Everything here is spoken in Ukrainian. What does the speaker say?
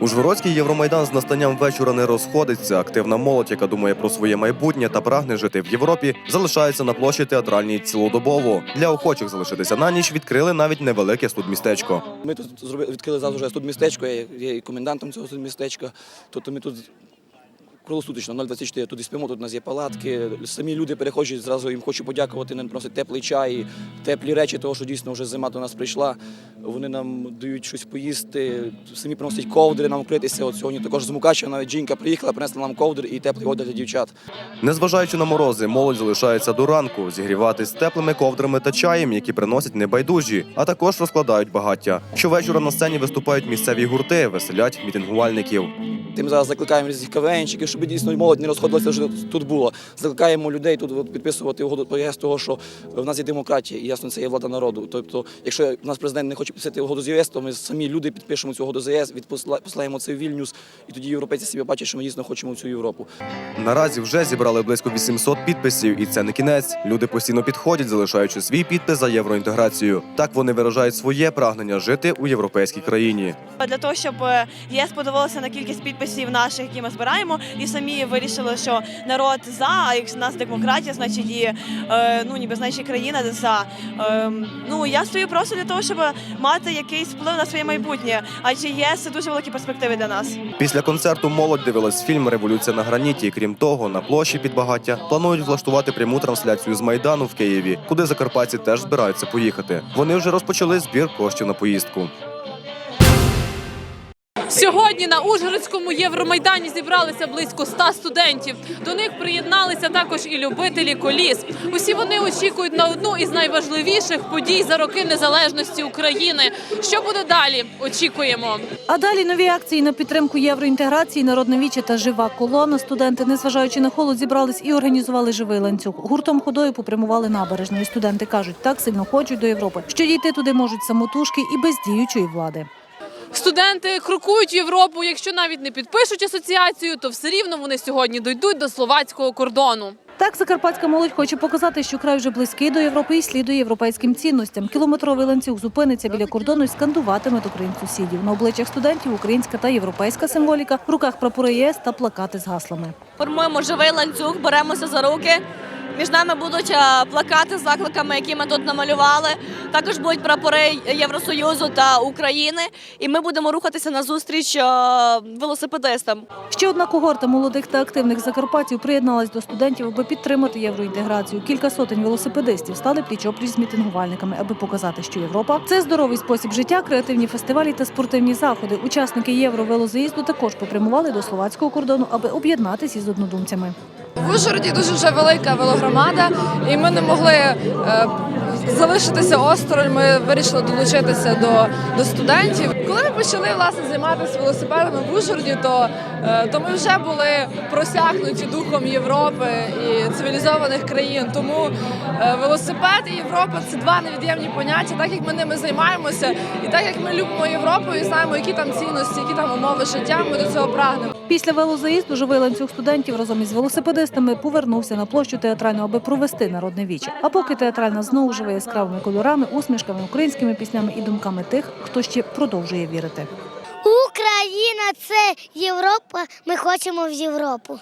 Ужгородський Євромайдан з настанням вечора не розходиться. Активна молодь, яка думає про своє майбутнє та прагне жити в Європі, залишається на площі театральній цілодобово. Для охочих залишитися на ніч відкрили навіть невелике студмістечко. Ми тут зробили, відкрили вже студмістечко, я є і комендантом цього студмістечка. Тобто ми тут круглосуточно 024 тут і спимо, тут у нас є палатки. Самі люди переходять, зразу їм хочу подякувати, вони просять теплий чай, теплі речі, того, що дійсно вже зима до нас прийшла. Вони нам дають щось поїсти, самі приносять ковдри нам вкритися. От сьогодні також з Мукачева навіть жінка приїхала, принесла нам ковдри і теплий одяг для дівчат. Незважаючи на морози, молодь залишається до ранку зігріватись теплими ковдрами та чаєм, які приносять небайдужі, а також розкладають багаття. Щовечора на сцені виступають місцеві гурти, веселять мітингувальників. Тим зараз закликаємо різних кавенчиків, щоб дійсно молодь не розходилася, що тут було. Закликаємо людей тут підписувати угоду про того, що в нас є демократія, і ясно, це є влада народу. Тобто, якщо в нас президент не хоче підписати угоду з ЄС, то ми самі люди підпишемо цю угоду з ЄС, послаємо це в Вільнюс, і тоді європейці собі бачать, що ми дійсно хочемо цю Європу. Наразі вже зібрали близько 800 підписів, і це не кінець. Люди постійно підходять, залишаючи свій підпис за євроінтеграцію. Так вони виражають своє прагнення жити у європейській країні. для того, щоб е, єС подивилася на кількість підписів наших, які ми збираємо, і самі вирішили, що народ за, а якщо в нас демократія, значить і е, ну ніби значить країна за. Е, ну я стою просто для того, щоб мати якийсь вплив на своє майбутнє. Адже єС це дуже великі перспективи для нас. Після концерту молодь дивилась фільм Революція на граніті. Крім того, на площі під багаття планують влаштувати пряму трансляцію з майдану в Києві, куди закарпатці теж збираються поїхати. Вони вже розпочали збір коштів на поїздку. Сьогодні на Ужгородському Євромайдані зібралися близько 100 студентів. До них приєдналися також і любителі коліс. Усі вони очікують на одну із найважливіших подій за роки незалежності України. Що буде далі? Очікуємо. А далі нові акції на підтримку євроінтеграції, народне віче та жива колона. Студенти, незважаючи на холод, зібрались і організували живий ланцюг. Гуртом ходою попрямували набережною. Студенти кажуть, так сильно хочуть до Європи, що дійти туди можуть самотужки і без діючої влади. Студенти крокують в Європу. Якщо навіть не підпишуть асоціацію, то все рівно вони сьогодні дойдуть до словацького кордону. Так, закарпатська молодь хоче показати, що край вже близький до Європи і слідує європейським цінностям. Кілометровий ланцюг зупиниться біля кордону і скандуватиме до країн сусідів. На обличчях студентів українська та європейська символіка, в руках прапори ЄС та плакати з гаслами. формуємо живий ланцюг, беремося за руки. Між нами будуть е, плакати з закликами, які ми тут намалювали. Також будуть прапори Євросоюзу та України, і ми будемо рухатися на зустріч е, велосипедистам. Ще одна когорта молодих та активних закарпатців приєдналась до студентів, аби підтримати євроінтеграцію. Кілька сотень велосипедистів стали пліч-опліч з мітингувальниками, аби показати, що Європа це здоровий спосіб життя, креативні фестивалі та спортивні заходи. Учасники євровелозаїзду також попрямували до словацького кордону, аби об'єднатися із однодумцями. В Ужгороді дуже вже велика велогромада, і ми не могли е, залишитися осторонь. Ми вирішили долучитися до, до студентів. Коли ми почали власне займатися велосипедами в Ужгороді, то, е, то ми вже були просякнуті духом Європи і цивілізованих країн. Тому е, велосипед і Європа це два невід'ємні поняття. Так як ми ними займаємося, і так як ми любимо Європу і знаємо, які там цінності, які там умови життя, ми до цього прагнемо. Після велозаїзду живий ланцюг студентів разом із велосипедистами повернувся на площу театральну, аби провести народне віче. А поки театральна знову живе яскравими кольорами, усмішками, українськими піснями і думками тих, хто ще продовжує вірити. Україна це Європа. Ми хочемо в Європу.